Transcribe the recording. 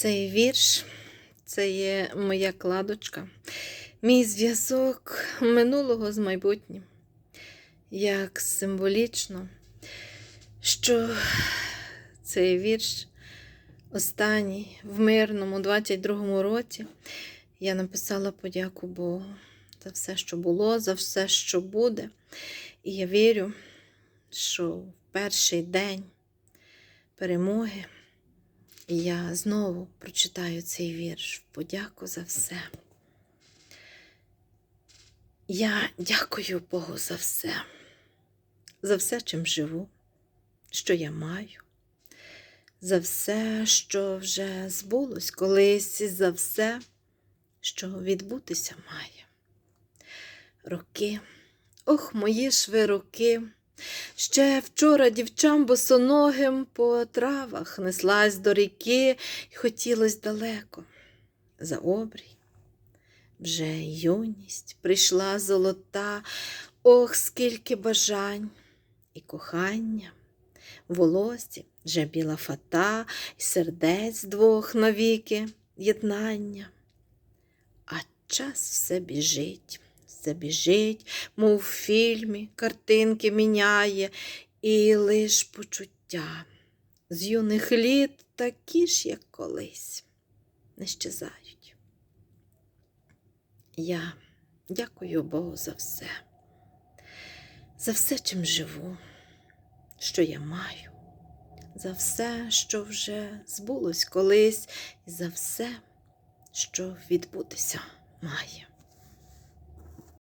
Цей вірш це є моя кладочка, мій зв'язок минулого з майбутнім. Як символічно, що цей вірш останній в мирному 22-му році я написала подяку Богу за все, що було, за все, що буде. І я вірю, що в перший день перемоги я знову прочитаю цей вірш в подяку за все. Я дякую Богу за все, за все, чим живу, що я маю, за все, що вже збулось колись, за все, що відбутися має. Роки, ох, мої ж ви роки. Ще вчора дівчам босоногим по травах неслась до ріки і хотілось далеко за обрій. Вже юність прийшла золота, ох, скільки бажань і кохання. В волосі вже біла фата, і сердець двох навіки єднання. А час все біжить, все біжить, мов в фільмі, картинки міняє, і лиш почуття з юних літ такі ж, як колись, не щезають. Я дякую Богу за все, за все, чим живу, що я маю, за все, що вже збулось колись, і за все, що відбутися має.